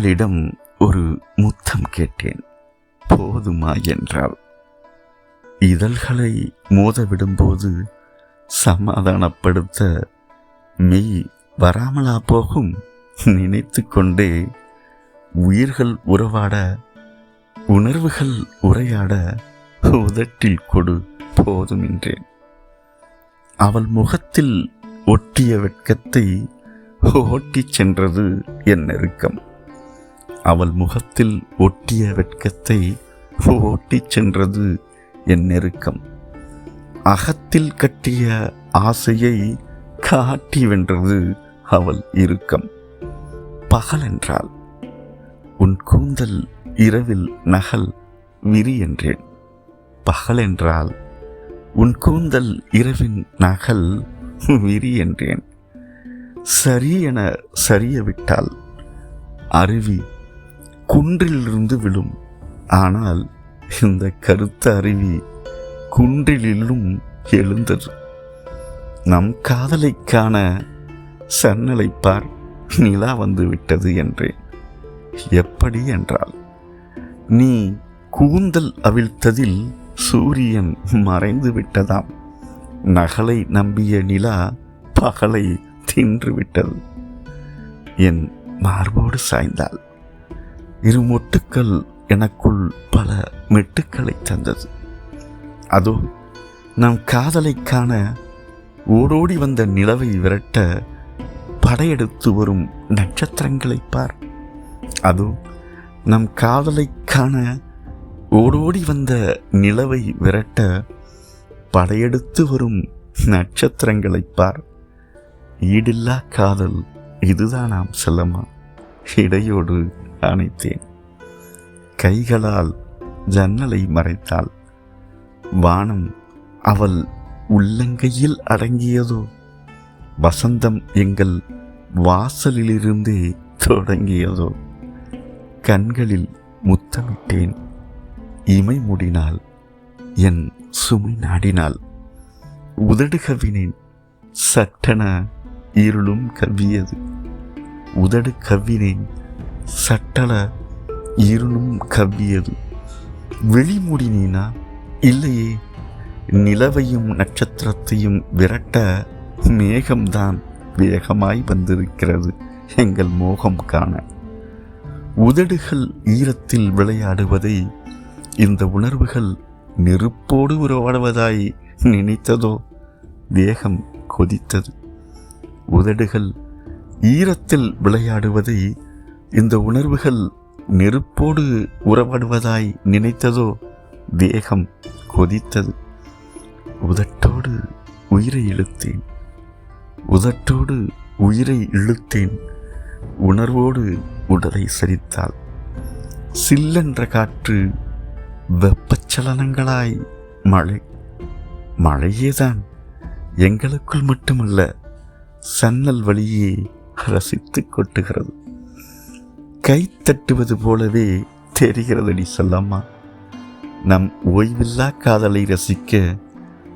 அவளிடம் ஒரு முத்தம் கேட்டேன். போதுமா என்றாள். இதழ்களை மோதவிடும்போது சமாதானப்படுத்த மெய் வராமலா போகும் நினைத்து கொண்டே உயிர்கள் உறவாட உணர்வுகள் உரையாட உதட்டில் கொடு போதும் என்றேன். அவள் முகத்தில் ஒட்டிய வெட்கத்தை ஓட்டிச் சென்றது என் நெருக்கம். அவள் முகத்தில் ஒட்டிய வெட்கத்தை ஓட்டிச் சென்றது என் நெருக்கம். அகத்தில் கட்டிய ஆசையை காட்டி வென்றது அவள் இறுக்கம். பகலென்றாள் உன் கூந்தல் இரவில் நகல் விரி என்றேன். பகலென்றால் உன் கூந்தல் இரவின் நகல் விரி என்றேன். சரி என சரியவிட்டால் அருவி குன்றிலிருந்து விழும். ஆனால் இந்த கருத்த அருவி குன்றிலும் எழுந்தது. நம் காதலைக்கான சன்னலைப்பார் சன்னலை பார் நிலா வந்து விட்டது என்றேன். எப்படி என்றால் நீ கூந்தல் அவிழ்த்ததில் சூரியன் மறைந்து விட்டதாம். நகலை நம்பிய நிலா பகலை தின்று விட்டது. என் மார்போடு சாய்ந்தாள். இரு மொட்டுக்கள் எனக்குள் பல மெட்டுக்களை தந்தது. அதோ நம் காதலை காண ஓடோடி வந்த நிலவை விரட்ட படையெடுத்து வரும் நட்சத்திரங்களை பார். அதோ நம் காதலை காண ஓடோடி வந்த நிலவை விரட்ட படையெடுத்து வரும் நட்சத்திரங்களை பார். ஈடில்லா காதல் இதுதான் நாம் செல்லமா? இடையோடு அணைத்தேன். கைகளால் ஜன்னலை மறைத்தாள். வானம் அவள் உள்ளங்கையில் அடங்கியதோ? வசந்தம் எங்கள் வாசலிலிருந்தே தொடங்கியதோ? கண்களில் முத்தமிட்டேன். இமை முடினால் என் சுமை நாடினாள் உதடு கவ்வினேன் சட்டென இருளும் கவ்வியது. உதடு கவ்வினேன். சட்டல இருளும் கவ்வியது. விழி மூடினீனா இல்லையே. நிலவையும் நட்சத்திரத்தையும் விரட்ட மேகம்தான் வேகமாய் வந்திருக்கிறது எங்கள் மோகம் காண. உதடுகள் ஈரத்தில் விளையாடுவதை இந்த உணர்வுகள் நெருப்போடு உறவாடுவதாய் நினைத்ததோ? வேகம் கொதித்தது. உதடுகள் ஈரத்தில் விளையாடுவதை இந்த உணர்வுகள் நெருப்போடு உறவாடுவதாய் நினைத்ததோ தேகம் கொதித்தது. உதட்டோடு உயிரை இழுத்தேன். உதட்டோடு உயிரை இழுத்தேன். உணர்வோடு உடலை சரித்தாள் சில்லென்ற காற்று வெப்பச்சலனங்களாய் மழை. மழையேதான். எங்களுக்குள் மட்டுமல்ல சன்னல் வழியே ரசித்து கொட்டுகிறது. கை தட்டுவது போலவே தெரிகிறதடி சொல்லம்மா. நம் ஓய்வில்லா காதலை ரசிக்க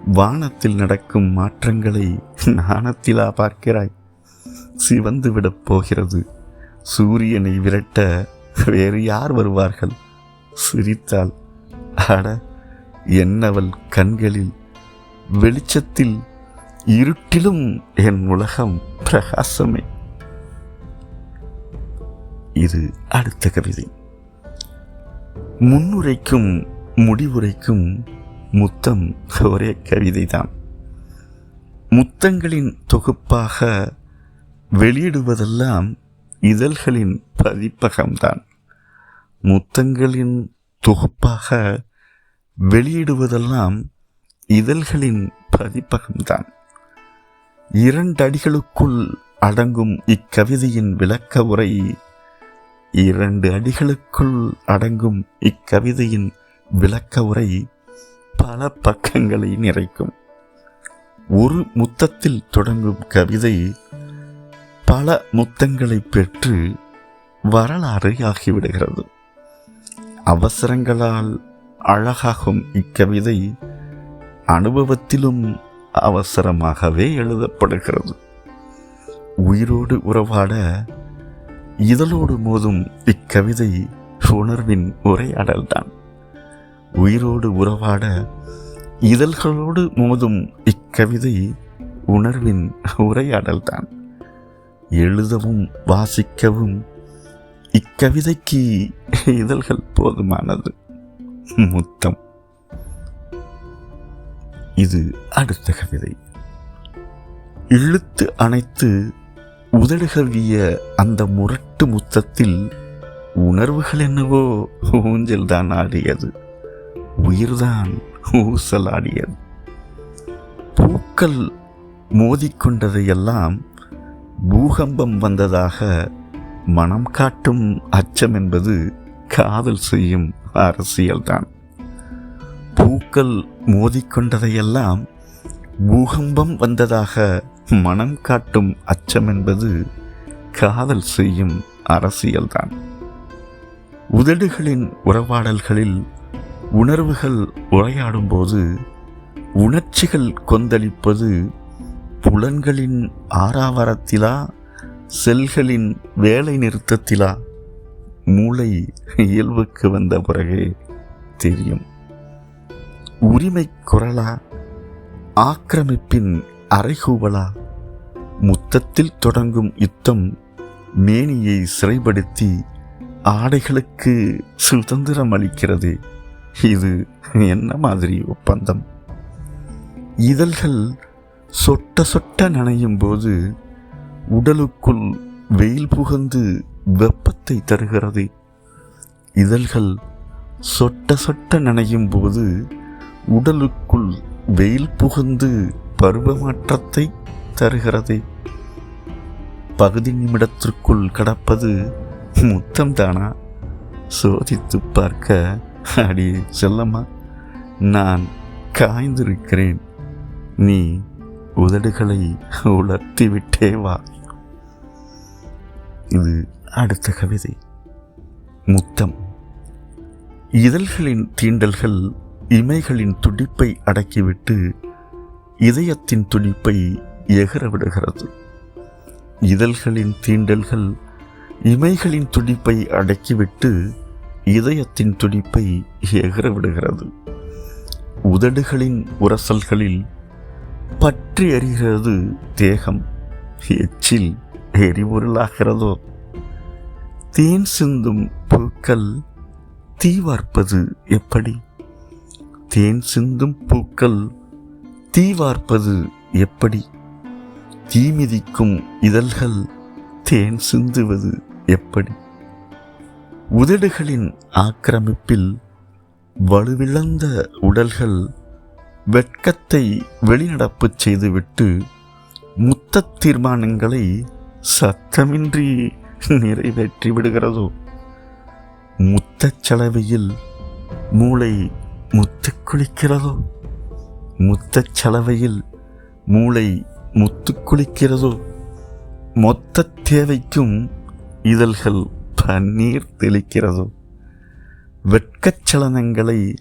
வானத்தில் நடக்கும் மாற்றங்களை நாணத்திலா பார்க்கிறாய். சிவந்து விடப் போகிறது. சூரியனை விரட்ட வேறு யார் வருவார்கள்? சிரித்தாள். அட என்னவள் கண்களில் வெளிச்சத்தில் இருட்டிலும் என் உலகம் பிரகாசமே. இது அடுத்த கவிதை. முன்னுரைக்கும் முடிவுரைக்கும் முத்தம் ஒரே கவிதைதான். முத்தங்களின் தொகுப்பாக வெளியிடுவதெல்லாம் இதழ்களின் பதிப்பகம்தான். முத்தங்களின் தொகுப்பாக வெளியிடுவதெல்லாம் இதழ்களின் பதிப்பகம்தான். இரண்டடிகளுக்குள் அடங்கும் இக்கவிதையின் விளக்க உரை இரண்டு அடிகளுக்குள் அடங்கும் இக்கவிதையின் விளக்க உரை பல பக்கங்களை நிறைக்கும். ஒரு முத்தத்தில் தொடங்கும் கவிதை பல முத்தங்களை பெற்று வரலாறு ஆகிவிடுகிறது. அவசரங்களால் அழகாகும் இக்கவிதை அனுபவத்திலும் அவசரமாகவே எழுதப்படுகிறது. உயிரோடு உறவாட இதழோடு மோதும் இக்கவிதை உணர்வின் உரையாடல்தான் உயிரோடு உறவாட இதழ்களோடு மோதும் இக்கவிதை உணர்வின் உரையாடல்தான் எழுதவும் வாசிக்கவும் இக்கவிதைக்கு இதழ்கள் போதுமானது. முத்தம். இது அடுத்த கவிதை. இழுத்து அணைத்து உதடுகவிய அந்த முரட்டு முத்தத்தில் உணர்வுகள் என்னவோ ஊஞ்சல் தான் ஆடியது. உயிர்தான் ஊசலாடியது பூக்கள் மோதிக்கொண்டதையெல்லாம் பூகம்பம் வந்ததாக மனம் காட்டும் அச்சம் என்பது காதல் செய்யும் அரசியல்தான். பூக்கள் மோதிக்கொண்டதையெல்லாம் பூகம்பம் வந்ததாக மனம் காட்டும் அச்சம் என்பது காதல் செய்யும் அரசியல்தான். உதடுகளின் உறவாடல்களில் உணர்வுகள் உரையாடும்போது உணர்ச்சிகள் கொந்தளிப்பது புலன்களின் ஆறாவரத்திலா செல்களின் வேலை நிறுத்தத்திலா மூளை இயல்புக்கு வந்த பிறகே தெரியும். உரிமை குரலா ஆக்கிரமிப்பின் அறைகூவலா? முத்தத்தில் தொடங்கும் யுத்தம் மேனியை சிறைப்படுத்தி ஆடைகளுக்கு சுதந்திரம் அளிக்கிறது. இது என்ன மாதிரி ஒப்பந்தம்? இதழ்கள் சொட்ட சொட்ட நனையும் போது உடலுக்குள் வெயில் புகுந்து வெப்பத்தை தருகிறது. இதழ்கள் சொட்ட சொட்ட நனையும் போது உடலுக்குள் வெயில் புகுந்து பருவமாற்றத்தை தருகிறது. பகுதி நிமிடத்திற்குள் கடப்பது முத்தம் தானா சோதித்து பார்க்க அடி செல்லம்மா நான் காய்ந்திருக்கிறேன். நீ உதடுகளை உலர்த்திவிட்டே வா. இது அடுத்த கவிதை. முத்தம். இதழ்களின் தீண்டல்கள் இமைகளின் துடிப்பை அடக்கிவிட்டு இதயத்தின் துடிப்பை எகரவிடுகிறது இதழ்களின் தீண்டல்கள் இமைகளின் துடிப்பை அடக்கிவிட்டு இதயத்தின் துடிப்பை எகரவிடுகிறது உதடுகளின் உரசல்களில் பற்றி எறிகிறது தேகம். எச்சில் எரிபொருளாகிறதோ? தேன் சிந்தும் பூக்கள் தீவார்ப்பது எப்படி? தேன் சிந்தும் பூக்கள் தீவார்ப்பது எப்படி? தீமிதிக்கும் இதழ்கள் தேன் சிந்துவது எப்படி? உதடுகளின் ஆக்கிரமிப்பில் வலுவிழந்த உடல்கள் வெட்கத்தை வெளிநடப்பு செய்துவிட்டு முத்த தீர்மானங்களை சத்தமின்றி நிறைவேற்றி விடுகிறதோ முத்தச் சலவையில் மூளை முத்து குளிக்கிறதோ? முத்தச் சலவையில் மூளை முத்து குளிக்கிறதோ? மொத்த தேவைக்கும் இதழ்கள் பன்னீர் தெளிக்கிறதோ? வெட்கச்சலனங்களை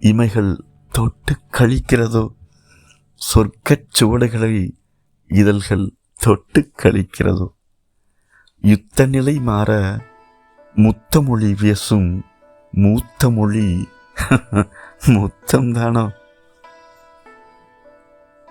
இமைகள் தொட்டு கழிக்கிறதோ? சொர்க்கச் சுவடுகளை இதழ்கள் தொட்டு கழிக்கிறதோ? யுத்த நிலை மாற முத்தமொழி பேசும் மூத்த மொழி முத்தம்தானோ?